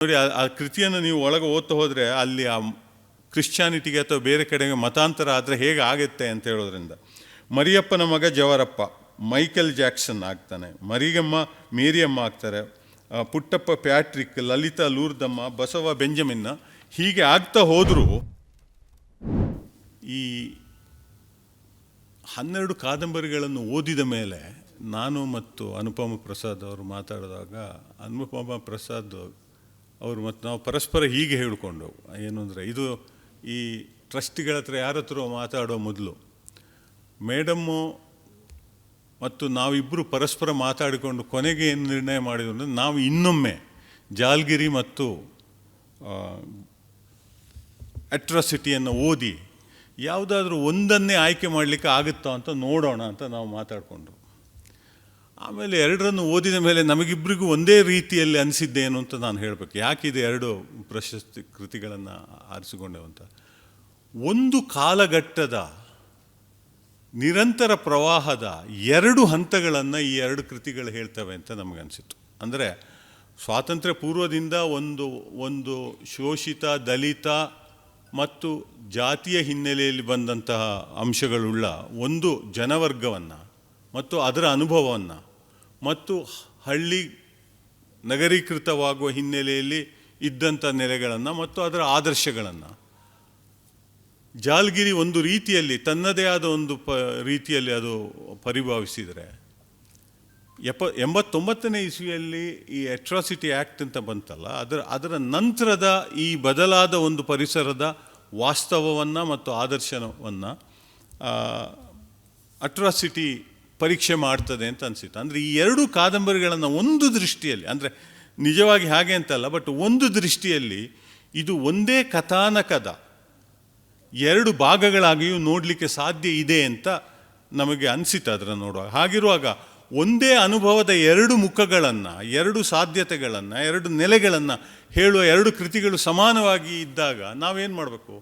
ನೋಡಿ, ಆ- ಕೃತಿಯನ್ನು ನೀವು ಒಳಗೆ ಓದ್ತಾ ಹೋದರೆ ಅಲ್ಲಿ ಆ ಕ್ರಿಶ್ಚಾನಿಟಿಗೆ ಅಥವಾ ಬೇರೆ ಕಡೆಗೆ ಮತಾಂತರ ಆದರೆ ಹೇಗೆ ಆಗುತ್ತೆ ಅಂತ ಹೇಳೋದ್ರಿಂದ, ಮರಿಯಪ್ಪನ ಮಗ ಜವರಪ್ಪ, ಮೈಕೆಲ್ ಜಾಕ್ಸನ್ ಆಗ್ತಾನೆ, ಮರಿಗಮ್ಮ ಮೇರಿಯಮ್ಮ ಆಗ್ತಾರೆ ಪುಟ್ಟಪ್ಪ ಪ್ಯಾಟ್ರಿಕ್, ಲಲಿತಾ ಲೂರ್ದಮ್ಮ, ಬಸವ ಬೆಂಜಮಿನ್ನ ಹೀಗೆ ಆಗ್ತಾ ಹೋದರೂ ಈ ಹನ್ನೆರಡು ಕಾದಂಬರಿಗಳನ್ನು ಓದಿದ ಮೇಲೆ ನಾನು ಮತ್ತು ಅನುಪಮ ಪ್ರಸಾದ್ ಅವರು ಮಾತಾಡಿದಾಗ, ಅನುಪಮ ಪ್ರಸಾದ್ ಅವರು ಮತ್ತು ನಾವು ಪರಸ್ಪರ ಹೀಗೆ ಹೇಳಿಕೊಂಡು, ಏನು ಅಂದರೆ ಇದು ಈ ಟ್ರಸ್ಟಿಗಳ ಹತ್ರ ಯಾರ ಹತ್ರ ಮಾತಾಡೋ ಮೊದಲು. ಮೇಡಮ್ಮು ಮತ್ತು ನಾವಿಬ್ಬರು ಪರಸ್ಪರ ಮಾತಾಡಿಕೊಂಡು ಕೊನೆಗೆ ಏನು ನಿರ್ಣಯ ಮಾಡಿದ್ರು ಅಂದರೆ ನಾವು ಇನ್ನೊಮ್ಮೆ ಜಾಲ್ಗಿರಿ ಮತ್ತು ಅಟ್ರಾಸಿಟಿಯನ್ನು ಓದಿ ಯಾವುದಾದ್ರೂ ಒಂದನ್ನೇ ಆಯ್ಕೆ ಮಾಡಲಿಕ್ಕೆ ಆಗುತ್ತಾ ಅಂತ ನೋಡೋಣ ಅಂತ ನಾವು ಮಾತಾಡಿಕೊಂಡ್ರು. ಆಮೇಲೆ ಎರಡರನ್ನು ಓದಿದ ಮೇಲೆ ನಮಗಿಬ್ಬರಿಗೂ ಒಂದೇ ರೀತಿಯಲ್ಲಿ ಅನಿಸಿದ್ದೇನು ಅಂತ ನಾನು ಹೇಳಬೇಕು. ಯಾಕಿದೆ ಎರಡು ಪ್ರಶಸ್ತಿ ಕೃತಿಗಳನ್ನು ಆರಿಸಿಕೊಂಡೆವು ಅಂತ? ಒಂದು ಕಾಲಘಟ್ಟದ ನಿರಂತರ ಪ್ರವಾಹದ ಎರಡು ಹಂತಗಳನ್ನು ಈ ಎರಡು ಕೃತಿಗಳು ಹೇಳ್ತವೆ ಅಂತ ನಮಗನ್ಸಿತ್ತು ಅಂದರೆ ಸ್ವಾತಂತ್ರ್ಯ ಪೂರ್ವದಿಂದ ಒಂದು ಒಂದು ಶೋಷಿತ, ದಲಿತ ಮತ್ತು ಜಾತಿಯ ಹಿನ್ನೆಲೆಯಲ್ಲಿ ಬಂದಂತಹ ಅಂಶಗಳುಳ್ಳ ಒಂದು ಜನವರ್ಗವನ್ನು ಮತ್ತು ಅದರ ಅನುಭವವನ್ನು ಮತ್ತು ಹಳ್ಳಿ ನಗರೀಕೃತವಾಗುವ ಹಿನ್ನೆಲೆಯಲ್ಲಿ ಇದ್ದಂಥ ನೆಲೆಗಳನ್ನು ಮತ್ತು ಅದರ ಆದರ್ಶಗಳನ್ನು. ಜಾಲ್ಗಿರಿ ಒಂದು ರೀತಿಯಲ್ಲಿ, ತನ್ನದೇ ಆದ ಒಂದು ಪ, ರೀತಿಯಲ್ಲಿ ಅದು ಪರಿಭಾವಿಸಿದರೆ, ಎಪ್ಪ, ಎಂಬತ್ತೊಂಬತ್ತನೇ ಇಸ್ವಿಯಲ್ಲಿ ಈ ಅಟ್ರಾಸಿಟಿ ಆ್ಯಕ್ಟ್ ಅಂತ ಬಂತಲ್ಲ, ಅದರ ಅದರ ನಂತರದ ಈ ಬದಲಾದ ಒಂದು ಪರಿಸರದ ವಾಸ್ತವವನ್ನು ಮತ್ತು ಆದರ್ಶವನ್ನು ಅಟ್ರಾಸಿಟಿ ಪರೀಕ್ಷೆ ಮಾಡ್ತದೆ ಅಂತ ಅನಿಸಿತ್ತು. ಅಂದರೆ ಈ ಎರಡು ಕಾದಂಬರಿಗಳನ್ನು ಒಂದು ದೃಷ್ಟಿಯಲ್ಲಿ, ಅಂದರೆ ನಿಜವಾಗಿ ಹಾಗೆ ಅಂತಲ್ಲ ಬಟ್ ಒಂದು ದೃಷ್ಟಿಯಲ್ಲಿ ಇದು ಒಂದೇ ಕಥಾನಕದ ಎರಡು ಭಾಗಗಳಾಗಿಯೂ ನೋಡಲಿಕ್ಕೆ ಸಾಧ್ಯ ಇದೆ ಅಂತ ನಮಗೆ ಅನಿಸಿತು ಅದನ್ನು ನೋಡುವಾಗ. ಹಾಗಿರುವಾಗ ಒಂದೇ ಅನುಭವದ ಎರಡು ಮುಖಗಳನ್ನು, ಎರಡು ಸಾಧ್ಯತೆಗಳನ್ನು, ಎರಡು ನೆಲೆಗಳನ್ನು ಹೇಳುವ ಎರಡು ಕೃತಿಗಳು ಸಮಾನವಾಗಿ ಇದ್ದಾಗ ನಾವೇನು ಮಾಡಬೇಕು?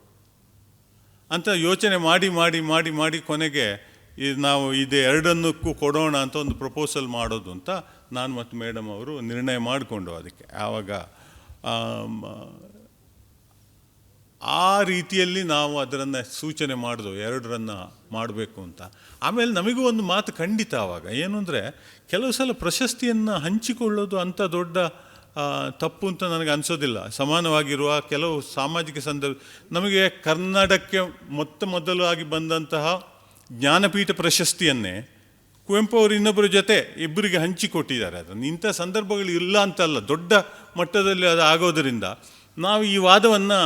ಅಂತ ಯೋಚನೆ ಮಾಡಿ ಮಾಡಿ ಮಾಡಿ ಮಾಡಿ ಕೊನೆಗೆ ಈ ನಾವು ಇದು ಎರಡನ್ನಕ್ಕೂ ಕೊಡೋಣ ಅಂತ ಒಂದು ಪ್ರಪೋಸಲ್ ಮಾಡೋದು ಅಂತ ನಾನು ಮತ್ತು ಮೇಡಮ್ ಅವರು ನಿರ್ಣಯ ಮಾಡಿಕೊಂಡು ಅದಕ್ಕೆ. ಆವಾಗ ಆ ರೀತಿಯಲ್ಲಿ ನಾವು ಅದರನ್ನು ಸೂಚನೆ ಮಾಡಿದ್ವು ಎರಡರನ್ನು ಮಾಡಬೇಕು ಅಂತ. ಆಮೇಲೆ ನಮಗೂ ಒಂದು ಮಾತು ಖಂಡಿತ ಆವಾಗ. ಏನು ಅಂದರೆ, ಕೆಲವು ಸಲ ಪ್ರಶಸ್ತಿಯನ್ನು ಹಂಚಿಕೊಳ್ಳೋದು ಅಂಥ ದೊಡ್ಡ ತಪ್ಪು ಅಂತ ನನಗೆ ಅನಿಸೋದಿಲ್ಲ. ಸಮಾನವಾಗಿರುವ ಕೆಲವು ಸಾಮಾಜಿಕ ಸಂದರ್ಭ, ನಮಗೆ ಕರ್ನಾಟಕಕ್ಕೆ ಮೊತ್ತ ಮೊದಲು ಆಗಿ ಬಂದಂತಹ ಜ್ಞಾನಪೀಠ ಪ್ರಶಸ್ತಿಯನ್ನೇ ಕುವೆಂಪು ಅವರು ಇನ್ನೊಬ್ಬರ ಜೊತೆ ಇಬ್ಬರಿಗೆ ಹಂಚಿಕೊಟ್ಟಿದ್ದಾರೆ. ಅದನ್ನು ಇಂಥ ಸಂದರ್ಭಗಳು ಇಲ್ಲ ಅಂತಲ್ಲ, ದೊಡ್ಡ ಮಟ್ಟದಲ್ಲಿ ಅದು ಆಗೋದರಿಂದ ನಾವು ಈ ವಾದವನ್ನು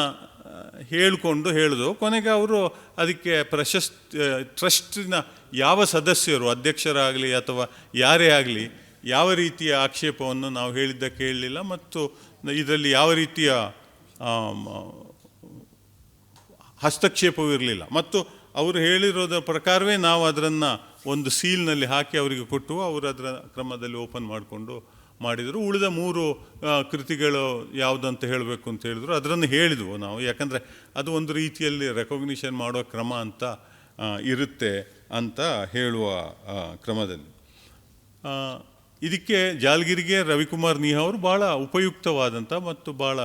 ಹೇಳಿಕೊಂಡು ಹೇಳಿದು. ಕೊನೆಗೆ ಅವರು ಅದಕ್ಕೆ ಪ್ರಶಸ್ತಿ ಟ್ರಸ್ಟಿನ ಯಾವ ಸದಸ್ಯರು, ಅಧ್ಯಕ್ಷರಾಗಲಿ ಅಥವಾ ಯಾರೇ ಆಗಲಿ, ಯಾವ ರೀತಿಯ ಆಕ್ಷೇಪವನ್ನು ನಾವು ಹೇಳಿದ್ದ ಕೇಳಲಿಲ್ಲ. ಮತ್ತು ಇದರಲ್ಲಿ ಯಾವ ರೀತಿಯ ಹಸ್ತಕ್ಷೇಪವೂ ಇರಲಿಲ್ಲ. ಮತ್ತು ಅವರು ಹೇಳಿರೋದ್ರ ಪ್ರಕಾರವೇ ನಾವು ಅದರನ್ನು ಒಂದು ಸೀಲ್ನಲ್ಲಿ ಹಾಕಿ ಅವರಿಗೆ ಕೊಟ್ಟು ಅವರು ಅದರ ಕ್ರಮದಲ್ಲಿ ಓಪನ್ ಮಾಡಿಕೊಂಡು ಮಾಡಿದರು. ಉಳಿದ ಮೂರು ಕೃತಿಗಳು ಯಾವುದಂತ ಹೇಳಬೇಕು ಅಂತ ಹೇಳಿದ್ರು. ಅದನ್ನು ಹೇಳಿದ್ವು ನಾವು. ಯಾಕಂದರೆ ಅದು ಒಂದು ರೀತಿಯಲ್ಲಿ ರೆಕಗ್ನಿಷನ್ ಮಾಡೋ ಕ್ರಮ ಅಂತ ಇರುತ್ತೆ ಅಂತ ಹೇಳುವ ಕ್ರಮದಲ್ಲಿ. ಇದಕ್ಕೆ ಜಾಲ್ಗಿರಿಗೆ ರವಿಕುಮಾರ್ ನೀಹಾ ಅವರು ಭಾಳ ಉಪಯುಕ್ತವಾದಂಥ ಮತ್ತು ಭಾಳ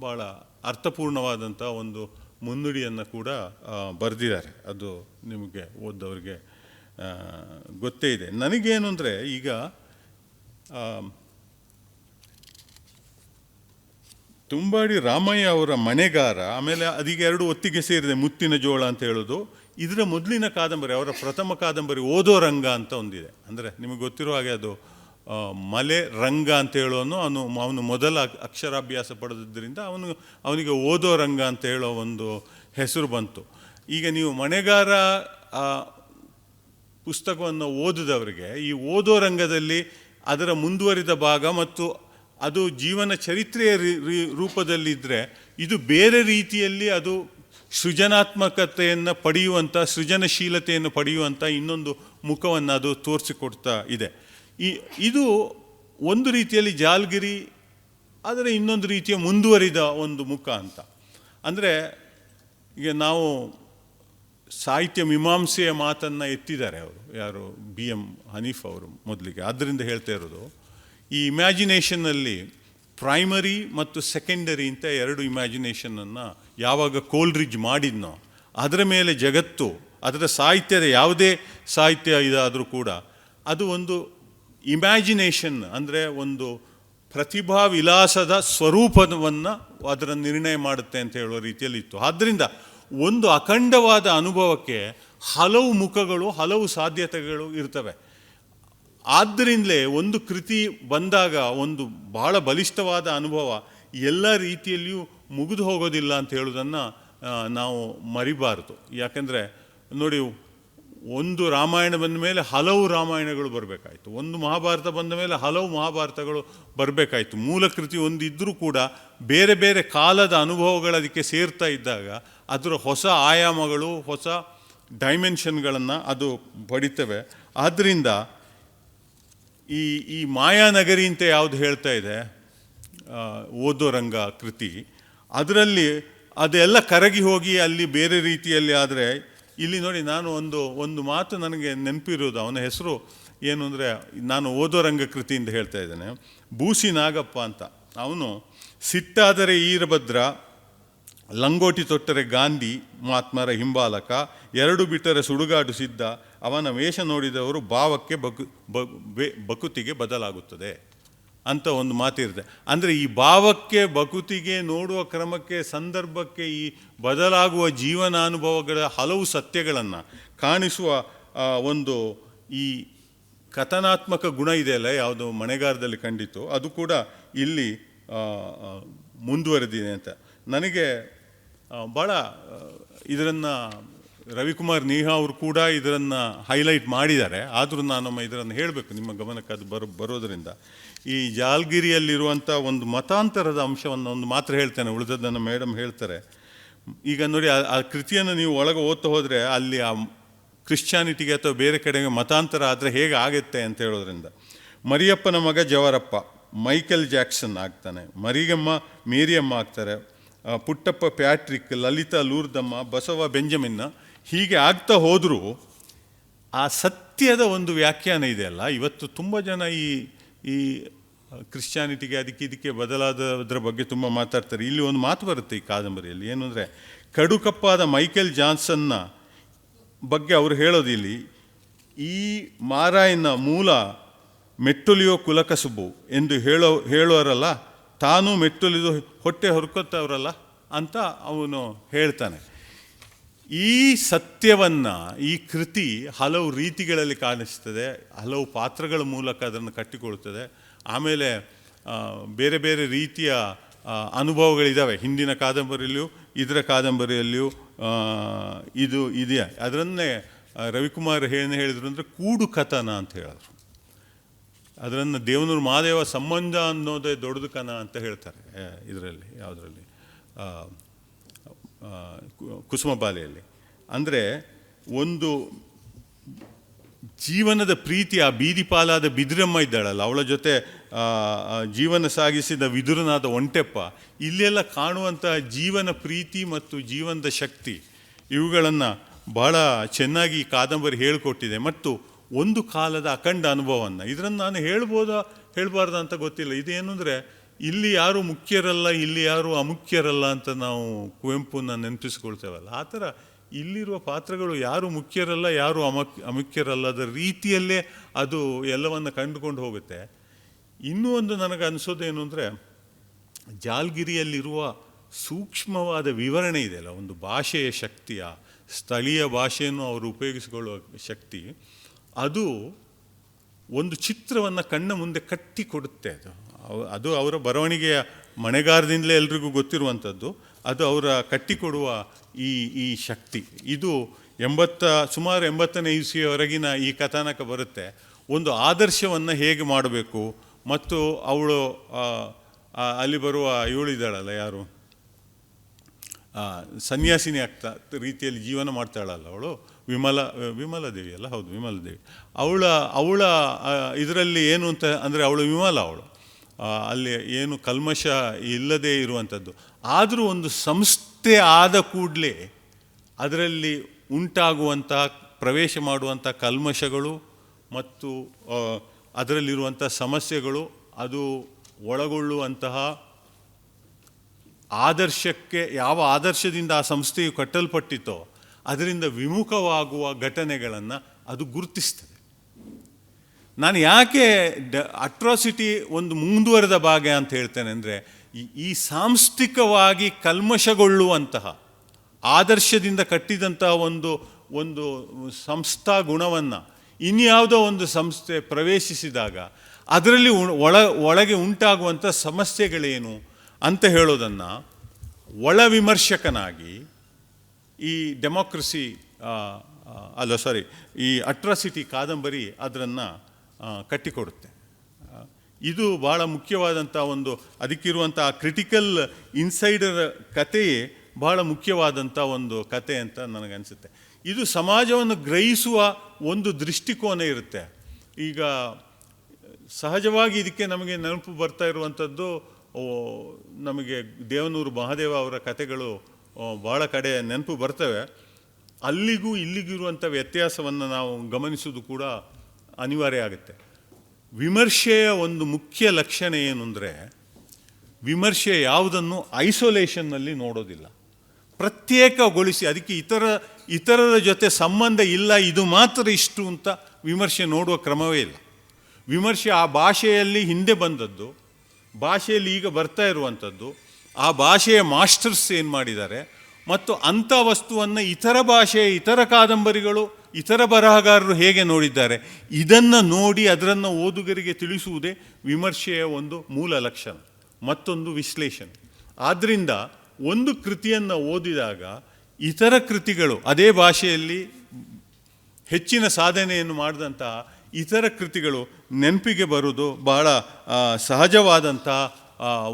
ಭಾಳ ಅರ್ಥಪೂರ್ಣವಾದಂಥ ಒಂದು ಮುನ್ನುಡಿಯನ್ನು ಕೂಡ ಬರೆದಿದ್ದಾರೆ. ಅದು ನಿಮಗೆ ಓದ್ದವ್ರಿಗೆ ಗೊತ್ತೇ ಇದೆ. ನನಗೇನು ಅಂದರೆ, ಈಗ ತುಂಬಾಡಿ ರಾಮಯ್ಯ ಅವರ ಮನೆಗಾರ, ಆಮೇಲೆ ಅದೀಗ ಎರಡು ಒತ್ತಿಗೆ ಸೇರಿದೆ, ಮುತ್ತಿನ ಜೋಳ ಅಂತ ಹೇಳೋದು. ಇದರ ಮೊದಲಿನ ಕಾದಂಬರಿ, ಅವರ ಪ್ರಥಮ ಕಾದಂಬರಿ ಓದೋ ರಂಗ ಅಂತ ಒಂದಿದೆ. ಅಂದರೆ ನಿಮಗೆ ಗೊತ್ತಿರೋ ಹಾಗೆ ಅದು ಮಲೆ ರಂಗ ಅಂತ ಹೇಳೋನು ಅವನು ಅವನು ಮೊದಲ ಅಕ್- ಅಕ್ಷರಾಭ್ಯಾಸ ಪಡೆದಿದ್ದರಿಂದ ಅವನು, ಅವನಿಗೆ ಓದೋ ರಂಗ ಅಂತ ಹೇಳೋ ಒಂದು ಹೆಸರು ಬಂತು. ಈಗ ನೀವು ಮಣೆಗಾರ ಪುಸ್ತಕವನ್ನು ಓದಿದವರಿಗೆ, ಈ ಓದೋ ರಂಗದಲ್ಲಿ ಅದರ ಮುಂದುವರಿದ ಭಾಗ ಮತ್ತು ಅದು ಜೀವನ ಚರಿತ್ರೆಯ ರೂಪದಲ್ಲಿದ್ದರೆ ಇದು ಬೇರೆ ರೀತಿಯಲ್ಲಿ ಅದು ಸೃಜನಾತ್ಮಕತೆಯನ್ನು ಪಡೆಯುವಂಥ, ಸೃಜನಶೀಲತೆಯನ್ನು ಪಡೆಯುವಂಥ ಇನ್ನೊಂದು ಮುಖವನ್ನು ಅದು ತೋರಿಸಿಕೊಡ್ತಾ ಇದೆ. ಈ, ಇದು ಒಂದು ರೀತಿಯಲ್ಲಿ ಜಾಲ್ಗಿರಿ, ಆದರೆ ಇನ್ನೊಂದು ರೀತಿಯ ಮುಂದುವರಿದ ಒಂದು ಮುಖ ಅಂತ. ಅಂದರೆ, ಈಗ ನಾವು ಸಾಹಿತ್ಯ ಮೀಮಾಂಸೆಯ ಮಾತನ್ನು ಎತ್ತಿದ್ದಾರೆ ಅವರು. ಯಾರು? ಬಿ ಎಂ ಹನೀಫ್ ಅವರು ಮೊದಲಿಗೆ. ಆದ್ದರಿಂದ ಹೇಳ್ತಾ ಇರೋದು, ಈ ಇಮ್ಯಾಜಿನೇಷನ್ನಲ್ಲಿ ಪ್ರೈಮರಿ ಮತ್ತು ಸೆಕೆಂಡರಿ ಅಂತ ಎರಡು ಇಮ್ಯಾಜಿನೇಷನನ್ನು ಯಾವಾಗ ಕೋಲ್ರಿಜ್ ಮಾಡಿದ್ನೋ, ಅದರ ಮೇಲೆ ಜಗತ್ತು, ಅದರ ಸಾಹಿತ್ಯದ ಯಾವುದೇ ಸಾಹಿತ್ಯ ಇದಾದರೂ ಕೂಡ, ಅದು ಒಂದು ಇಮ್ಯಾಜಿನೇಷನ್ ಅಂದರೆ ಒಂದು ಪ್ರತಿಭಾ ವಿಲಾಸದ ಸ್ವರೂಪವನ್ನು ಅದರ ನಿರ್ಣಯ ಮಾಡುತ್ತೆ ಅಂತ ಹೇಳುವ ರೀತಿಯಲ್ಲಿ ಇತ್ತು ಆದ್ದರಿಂದ ಒಂದು ಅಖಂಡವಾದ ಅನುಭವಕ್ಕೆ ಹಲವು ಮುಖಗಳು, ಹಲವು ಸಾಧ್ಯತೆಗಳು ಇರ್ತವೆ. ಆದ್ದರಿಂದಲೇ ಒಂದು ಕೃತಿ ಬಂದಾಗ ಒಂದು ಬಹಳ ಬಲಿಷ್ಠವಾದ ಅನುಭವ ಎಲ್ಲ ರೀತಿಯಲ್ಲಿಯೂ ಮುಗಿದು ಹೋಗೋದಿಲ್ಲ ಅಂತ ಹೇಳೋದನ್ನು ನಾವು ಮರಿಬಾರದು. ಯಾಕೆಂದರೆ ನೋಡಿ ಒಂದು ರಾಮಾಯಣ ಬಂದ ಮೇಲೆ ಹಲವು ರಾಮಾಯಣಗಳು ಬರಬೇಕಾಯಿತು. ಒಂದು ಮಹಾಭಾರತ ಬಂದ ಮೇಲೆ ಹಲವು ಮಹಾಭಾರತಗಳು ಬರಬೇಕಾಯಿತು. ಮೂಲ ಕೃತಿ ಒಂದಿದ್ದರೂ ಕೂಡ ಬೇರೆ ಬೇರೆ ಕಾಲದ ಅನುಭವಗಳು ಅದಕ್ಕೆ ಸೇರ್ತಾ ಇದ್ದಾಗ ಅದರ ಹೊಸ ಆಯಾಮಗಳು, ಹೊಸ ಡೈಮೆನ್ಷನ್ಗಳನ್ನು ಅದು ಪಡಿತವೆ. ಆದ್ದರಿಂದ ಈ ಈ ಮಾಯಾನಗರಿ ಅಂತ ಯಾವುದು ಹೇಳ್ತಾ ಇದೆ? ಓದೋ ರಂಗ ಕೃತಿ. ಅದರಲ್ಲಿ ಅದೆಲ್ಲ ಕರಗಿ ಹೋಗಿ ಅಲ್ಲಿ ಬೇರೆ ರೀತಿಯಲ್ಲಿ ಆದರೆ ಇಲ್ಲಿ ನೋಡಿ ನಾನು ಒಂದು ಒಂದು ಮಾತು ನನಗೆ ನೆನಪಿರೋದು. ಅವನ ಹೆಸರು ಏನು ಅಂದರೆ, ನಾನು ಓದೋ ರಂಗ ಕೃತಿಯಿಂದ ಹೇಳ್ತಾ ಇದ್ದೇನೆ. ಬೂಸಿ ನಾಗಪ್ಪ ಅಂತ. ಅವನು ಸಿಟ್ಟಾದರೆ ಈರಭದ್ರ, ಲಂಗೋಟಿ ತೊಟ್ಟರೆ ಗಾಂಧಿ, ಮಹಾತ್ಮರ ಹಿಂಬಾಲಕ, ಎರಡು ಬಿಟ್ಟರೆ ಸುಡುಗಾಡು ಸಿದ್ಧ, ಅವನ ವೇಷ ನೋಡಿದವರು ಭಾವಕ್ಕೆ ಬಕು ಬಕುತಿಗೆ ಬದಲಾಗುತ್ತದೆ. ಅಂತ ಒಂದು ಮಾತಿರುತ್ತೆ. ಅಂದರೆ ಈ ಭಾವಕ್ಕೆ ಬಕುತಿಗೆ ನೋಡುವ ಕ್ರಮಕ್ಕೆ, ಸಂದರ್ಭಕ್ಕೆ ಈ ಬದಲಾಗುವ ಜೀವನಾನುಭವಗಳ ಹಲವು ಸತ್ಯಗಳನ್ನು ಕಾಣಿಸುವ ಒಂದು ಈ ಕಥನಾತ್ಮಕ ಗುಣ ಇದೆಯಲ್ಲ ಯಾವುದು ಮಣೆಗಾರದಲ್ಲಿ ಕಂಡಿತು ಅದು ಕೂಡ ಇಲ್ಲಿ ಮುಂದುವರೆದಿದೆ ಅಂತ. ನನಗೆ ಭಾಳ ಇದರನ್ನು ರವಿಕುಮಾರ್ ನೀಹಾ ಅವರು ಕೂಡ ಇದರನ್ನು ಹೈಲೈಟ್ ಮಾಡಿದ್ದಾರೆ. ಆದರೂ ನಾನೊಮ್ಮೆ ಇದರನ್ನು ಹೇಳಬೇಕು, ನಿಮ್ಮ ಗಮನಕ್ಕೆ ಅದು ಬರೋ, ಬರೋದರಿಂದ. ಈ ಜಾಲ್ಗಿರಿಯಲ್ಲಿರುವಂಥ ಒಂದು ಮತಾಂತರದ ಅಂಶವನ್ನು ಒಂದು ಮಾತ್ರ ಹೇಳ್ತೇನೆ, ಉಳಿದದ್ದನ್ನು ಮೇಡಮ್ ಹೇಳ್ತಾರೆ. ಈಗ ನೋಡಿ, ಆ- ಕೃತಿಯನ್ನು ನೀವು ಒಳಗೆ ಓದ್ತಾ ಹೋದರೆ ಅಲ್ಲಿ ಆ ಕ್ರಿಶ್ಚಾನಿಟಿಗೆ ಅಥವಾ ಬೇರೆ ಕಡೆಗೆ ಮತಾಂತರ ಆದರೆ ಹೇಗೆ ಆಗುತ್ತೆ ಅಂತ ಹೇಳೋದ್ರಿಂದ, ಮರಿಯಪ್ಪನ ಮಗ ಜವರಪ್ಪ, ಮೈಕೆಲ್ ಜಾಕ್ಸನ್ ಆಗ್ತಾನೆ, ಮರಿಗಮ್ಮ ಮೇರಿಯಮ್ಮ ಆಗ್ತಾರೆ ಪುಟ್ಟಪ್ಪ ಪ್ಯಾಟ್ರಿಕ್, ಲಲಿತಾ ಲೂರ್ದಮ್ಮ, ಬಸವ ಬೆಂಜಮಿನ್ನ ಹೀಗೆ ಆಗ್ತಾ ಹೋದರೂ ಆ ಸತ್ಯದ ಒಂದು ವ್ಯಾಖ್ಯಾನ ಇದೆಯಲ್ಲ ಇವತ್ತು ತುಂಬ ಜನ ಈ ಈ ಕ್ರಿಶ್ಚಾನಿಟಿಗೆ ಅದಕ್ಕೆ ಇದಕ್ಕೆ ಬದಲಾದದ್ರ ಬಗ್ಗೆ ತುಂಬ ಮಾತಾಡ್ತಾರೆ. ಇಲ್ಲಿ ಒಂದು ಮಾತು ಬರುತ್ತೆ ಈ ಕಾದಂಬರಿಯಲ್ಲಿ. ಏನು ಅಂದರೆ, ಕಡುಕಪ್ಪಾದ ಮೈಕೆಲ್ ಜಾನ್ಸನ್ನ ಬಗ್ಗೆ ಅವರು ಹೇಳೋದು ಇಲ್ಲಿ, ಈ ಮಾರಾಯನ ಮೂಲ ಮೆಟ್ಟುಲಿಯೋ ಕುಲಕಸುಬು ಎಂದು ಹೇಳೋ, ಹೇಳೋರಲ್ಲ, ತಾನೂ ಮೆಟ್ಟುಲಿದು ಹೊಟ್ಟೆ ಹೊರ್ಕೊತ್ತವರಲ್ಲ ಅಂತ ಅವನು ಹೇಳ್ತಾನೆ. ಈ ಸತ್ಯವನ್ನು, ಈ ಕೃತಿ ಹಲವು ರೀತಿಗಳಲ್ಲಿ ಕಾಣಿಸ್ತದೆ, ಹಲವು ಪಾತ್ರಗಳ ಮೂಲಕ ಅದನ್ನು ಕಟ್ಟಿಕೊಳ್ತದೆ ಆಮೇಲೆ ಬೇರೆ ಬೇರೆ ರೀತಿಯ ಅನುಭವಗಳಿದ್ದಾವೆ ಹಿಂದಿನ ಕಾದಂಬರಿಯಲ್ಲಿಯೂ, ಇದರ ಕಾದಂಬರಿಯಲ್ಲಿಯೂ ಇದು ಇದೆಯಾ ಅದರನ್ನೇ ರವಿಕುಮಾರ್ ಏನು ಹೇಳಿದ್ರು ಅಂದರೆ ಕೂಡು ಕಥನ ಅಂತ ಹೇಳಿದ್ರು ಅದರನ್ನು ದೇವನೂರು ಮಹಾದೇವ ಸಂಬಂಧ ಅನ್ನೋದೇ ದೊಡ್ಡದು ಕನ ಅಂತ ಹೇಳ್ತಾರೆ ಇದರಲ್ಲಿ, ಯಾವುದರಲ್ಲಿ. ಕುಸುಮಬಾಲೆಯಲ್ಲಿ ಅಂದರೆ ಒಂದು ಜೀವನದ ಪ್ರೀತಿ, ಆ ಬೀದಿ ಪಾಲಾದ ಬಿದಿರಮ್ಮ ಇದ್ದಾಳಲ್ಲ, ಅವಳ ಜೊತೆ ಜೀವನ ಸಾಗಿಸಿದ ವಿದುರನಾದ ಒಂಟೆಪ್ಪ, ಇಲ್ಲೆಲ್ಲ ಕಾಣುವಂತಹ ಜೀವನ ಪ್ರೀತಿ ಮತ್ತು ಜೀವನದ ಶಕ್ತಿ, ಇವುಗಳನ್ನು ಬಹಳ ಚೆನ್ನಾಗಿ ಈ ಕಾದಂಬರಿ ಹೇಳಿಕೊಟ್ಟಿದೆ. ಮತ್ತು ಒಂದು ಕಾಲದ ಅಖಂಡ ಅನುಭವವನ್ನು ಇದರನ್ನು ನಾನು ಹೇಳ್ಬೋದಾ, ಹೇಳಬಾರ್ದ ಅಂತ ಗೊತ್ತಿಲ್ಲ. ಇದೇನು ಅಂದರೆ ಇಲ್ಲಿ ಯಾರು ಮುಖ್ಯರಲ್ಲ, ಇಲ್ಲಿ ಯಾರು ಅಮುಖ್ಯರಲ್ಲ ಅಂತ ನಾವು ಕುವೆಂಪುನ ನೆನಪಿಸ್ಕೊಳ್ತೇವಲ್ಲ. ಆ ಥರ ಇಲ್ಲಿರುವ ಪಾತ್ರಗಳು ಯಾರು ಮುಖ್ಯರಲ್ಲ, ಯಾರು ಅಮುಖ್ಯರಲ್ಲದ ರೀತಿಯಲ್ಲೇ ಅದು ಎಲ್ಲವನ್ನು ಕಂಡುಕೊಂಡು ಹೋಗುತ್ತೆ. ಇನ್ನೂ ಒಂದು ನನಗೆ ಅನಿಸೋದೇನು ಅಂದರೆ, ಜಾಲ್ಗಿರಿಯಲ್ಲಿರುವ ಸೂಕ್ಷ್ಮವಾದ ವಿವರಣೆ ಇದೆಯಲ್ಲ ಒಂದು ಭಾಷೆಯ ಶಕ್ತಿಯ, ಸ್ಥಳೀಯ ಭಾಷೆಯನ್ನು ಅವರು ಉಪಯೋಗಿಸಿಕೊಳ್ಳುವ ಶಕ್ತಿ. ಅದು ಒಂದು ಚಿತ್ರವನ್ನು ಕಣ್ಣ ಮುಂದೆ ಕಟ್ಟಿ ಕೊಡುತ್ತೆ ಅದು. ಅದು ಅವರ ಬರವಣಿಗೆಯ ಮಣೆಗಾರದಿಂದಲೇ ಎಲ್ರಿಗೂ ಗೊತ್ತಿರುವಂಥದ್ದು. ಅದು ಅವರ ಕಟ್ಟಿಕೊಡುವ ಈ ಈ ಶಕ್ತಿ. ಇದು ಎಂಬತ್ತ, ಸುಮಾರು ಎಂಬತ್ತನೇ ಇಸಿಯವರೆಗಿನ ಈ ಕಥಾನಕ ಬರುತ್ತೆ. ಒಂದು ಆದರ್ಶವನ್ನು ಹೇಗೆ ಮಾಡಬೇಕು ಮತ್ತು ಅವಳು ಅಲ್ಲಿ ಬರುವ ಇವಳಿದ್ದಾಳಲ್ಲ ಯಾರು? ಸನ್ಯಾಸಿನಿ ಆಗ್ತಾ ರೀತಿಯಲ್ಲಿ ಜೀವನ ಮಾಡ್ತಾಳಲ್ಲ ಅವಳು? ವಿಮಲ ವಿಮಲ ದೇವಿ ಅಲ್ಲ? ಹೌದು, ವಿಮಲ ದೇವಿ. ಅವಳ ಅವಳ ಇದರಲ್ಲಿ ಏನು ಅಂತ ಅಂದರೆ ಅವಳು ವಿಮಲ ಅವಳು. ಅಲ್ಲಿ ಏನು ಕಲ್ಮಶ ಇಲ್ಲದೆ ಇರುವಂಥದ್ದು. ಆದರೂ ಒಂದು ಸಂಸ್ಥೆ ಆದ ಕೂಡಲೇ ಅದರಲ್ಲಿ ಉಂಟಾಗುವಂಥ, ಪ್ರವೇಶ ಮಾಡುವಂಥ ಕಲ್ಮಶಗಳು ಮತ್ತು ಅದರಲ್ಲಿರುವಂಥ ಸಮಸ್ಯೆಗಳು, ಅದು ಒಳಗೊಳ್ಳುವಂತಹ ಆದರ್ಶಕ್ಕೆ, ಯಾವ ಆದರ್ಶದಿಂದ ಆ ಸಂಸ್ಥೆಯು ಕಟ್ಟಲ್ಪಟ್ಟಿತೋ ಅದರಿಂದ ವಿಮುಖವಾಗುವ ಘಟನೆಗಳನ್ನು ಅದು ಗುರುತಿಸ್ತದೆ. ನಾನು ಯಾಕೆ ಡ ಅಟ್ರಾಸಿಟಿ ಒಂದು ಮುಂದುವರೆದ ಭಾಗ ಅಂತ ಹೇಳ್ತೇನೆ ಅಂದರೆ, ಈ ಸಾಂಸ್ಥಿಕವಾಗಿ ಕಲ್ಮಶಗೊಳ್ಳುವಂತಹ, ಆದರ್ಶದಿಂದ ಕಟ್ಟಿದಂತಹ ಒಂದು ಒಂದು ಸಂಸ್ಥಾ ಗುಣವನ್ನು ಇನ್ಯಾವುದೋ ಒಂದು ಸಂಸ್ಥೆ ಪ್ರವೇಶಿಸಿದಾಗ ಅದರಲ್ಲಿ ಒಳ, ಒಳಗೆ ಉಂಟಾಗುವಂಥ ಸಮಸ್ಯೆಗಳೇನು ಅಂತ ಹೇಳೋದನ್ನು ಒಳ ವಿಮರ್ಶಕನಾಗಿ ಈ ಡೆಮೋಕ್ರಸಿ ಅಲ್ಲ ಸಾರಿ ಈ ಅಟ್ರಾಸಿಟಿ ಕಾದಂಬರಿ ಅದನ್ನು ಕಟ್ಟಿಕೊಡುತ್ತೆ. ಇದು ಭಾಳ ಮುಖ್ಯವಾದಂಥ ಒಂದು ಅದಕ್ಕಿರುವಂಥ ಕ್ರಿಟಿಕಲ್ ಇನ್ಸೈಡರ್ ಕಥೆಯೇ ಭಾಳ ಮುಖ್ಯವಾದಂಥ ಒಂದು ಕತೆ ಅಂತ ನನಗನ್ಸುತ್ತೆ. ಇದು ಸಮಾಜವನ್ನು ಗ್ರಹಿಸುವ ಒಂದು ದೃಷ್ಟಿಕೋನ ಇರುತ್ತೆ. ಈಗ ಸಹಜವಾಗಿ ಇದಕ್ಕೆ ನಮಗೆ ನೆನಪು ಬರ್ತಾ ಇರುವಂಥದ್ದು ನಮಗೆ ದೇವನೂರು ಮಹಾದೇವ ಅವರ ಕತೆಗಳು ಭಾಳ ಕಡೆ ನೆನಪು ಬರ್ತವೆ. ಅಲ್ಲಿಗೂ ಇಲ್ಲಿಗಿರುವಂಥ ವ್ಯತ್ಯಾಸವನ್ನು ನಾವು ಗಮನಿಸೋದು ಕೂಡ ಅನಿವಾರ್ಯ ಆಗುತ್ತೆ. ವಿಮರ್ಶೆಯ ಒಂದು ಮುಖ್ಯ ಲಕ್ಷಣ ಏನು ಅಂದರೆ, ವಿಮರ್ಶೆ ಯಾವುದನ್ನು ಐಸೋಲೇಷನ್ನಲ್ಲಿ ನೋಡೋದಿಲ್ಲ. ಪ್ರತ್ಯೇಕಗೊಳಿಸಿ ಅದಕ್ಕೆ ಇತರ, ಇತರರ ಜೊತೆ ಸಂಬಂಧ ಇಲ್ಲ, ಇದು ಮಾತ್ರ ಇಷ್ಟು ಅಂತ ವಿಮರ್ಶೆ ನೋಡುವ ಕ್ರಮವೇ ಇಲ್ಲ. ವಿಮರ್ಶೆ ಆ ಭಾಷೆಯಲ್ಲಿ ಹಿಂದೆ ಬಂದದ್ದು, ಭಾಷೆಯಲ್ಲಿ ಈಗ ಬರ್ತಾ ಇರುವಂಥದ್ದು, ಆ ಭಾಷೆಯ ಮಾಸ್ಟರ್ಸ್ ಏನು ಮಾಡಿದ್ದಾರೆ, ಮತ್ತು ಅಂಥ ವಸ್ತುವನ್ನು ಇತರ ಭಾಷೆಯ ಇತರ ಕಾದಂಬರಿಗಳು ಇತರ ಬರಹಗಾರರು ಹೇಗೆ ನೋಡಿದ್ದಾರೆ? ಇದನ್ನು ನೋಡಿ ಅದರನ್ನು ಓದುಗರಿಗೆ ತಿಳಿಸುವುದೇ ವಿಮರ್ಶೆಯ ಒಂದು ಮೂಲ ಲಕ್ಷಣ, ಮತ್ತೊಂದು ವಿಶ್ಲೇಷಣೆ. ಆದ್ದರಿಂದ ಒಂದು ಕೃತಿಯನ್ನು ಓದಿದಾಗ ಇತರ ಕೃತಿಗಳು, ಅದೇ ಭಾಷೆಯಲ್ಲಿ ಹೆಚ್ಚಿನ ಸಾಧನೆಯನ್ನು ಮಾಡಿದಂತಹ ಇತರ ಕೃತಿಗಳು ನೆನಪಿಗೆ ಬರುವುದು ಬಹಳ ಸಹಜವಾದಂಥ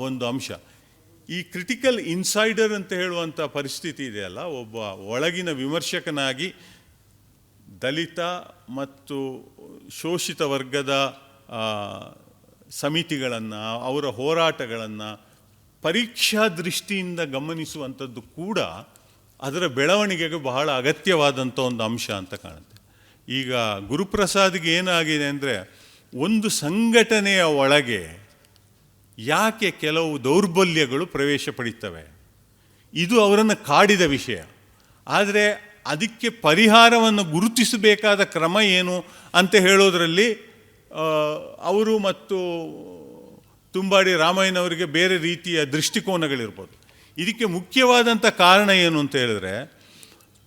ಒಂದು ಅಂಶ. ಈ ಕ್ರಿಟಿಕಲ್ ಇನ್ಸೈಡರ್ ಅಂತ ಹೇಳುವಂಥ ಪರಿಸ್ಥಿತಿ ಇದೆಯಲ್ಲ, ಒಬ್ಬ ಒಳಗಿನ ವಿಮರ್ಶಕನಾಗಿ ದಲಿತ ಮತ್ತು ಶೋಷಿತ ವರ್ಗದ ಸಮಿತಿಗಳನ್ನು, ಅವರ ಹೋರಾಟಗಳನ್ನು ಪರೀಕ್ಷಾ ದೃಷ್ಟಿಯಿಂದ ಗಮನಿಸುವಂಥದ್ದು ಕೂಡ ಅದರ ಬೆಳವಣಿಗೆಗೆ ಬಹಳ ಅಗತ್ಯವಾದಂಥ ಒಂದು ಅಂಶ ಅಂತ ಕಾಣುತ್ತೆ. ಈಗ ಗುರುಪ್ರಸಾದ್ಗೆ ಏನಾಗಿದೆ ಅಂದರೆ ಒಂದು ಸಂಘಟನೆಯ ಒಳಗೆ ಯಾಕೆ ಕೆಲವು ದೌರ್ಬಲ್ಯಗಳು ಪ್ರವೇಶ ಪಡೀತವೆ? ಇದು ಅವರನ್ನು ಕಾಡಿದ ವಿಷಯ. ಆದರೆ ಅದಕ್ಕೆ ಪರಿಹಾರವನ್ನು ಗುರುತಿಸಬೇಕಾದ ಕ್ರಮ ಏನು ಅಂತ ಹೇಳೋದರಲ್ಲಿ ಅವರು ಮತ್ತು ತುಂಬಾಡಿ ರಾಮಯ್ಯನವರಿಗೆ ಬೇರೆ ರೀತಿಯ ದೃಷ್ಟಿಕೋನಗಳಿರ್ಬೋದು. ಇದಕ್ಕೆ ಮುಖ್ಯವಾದಂಥ ಕಾರಣ ಏನು ಅಂತ ಹೇಳಿದ್ರೆ,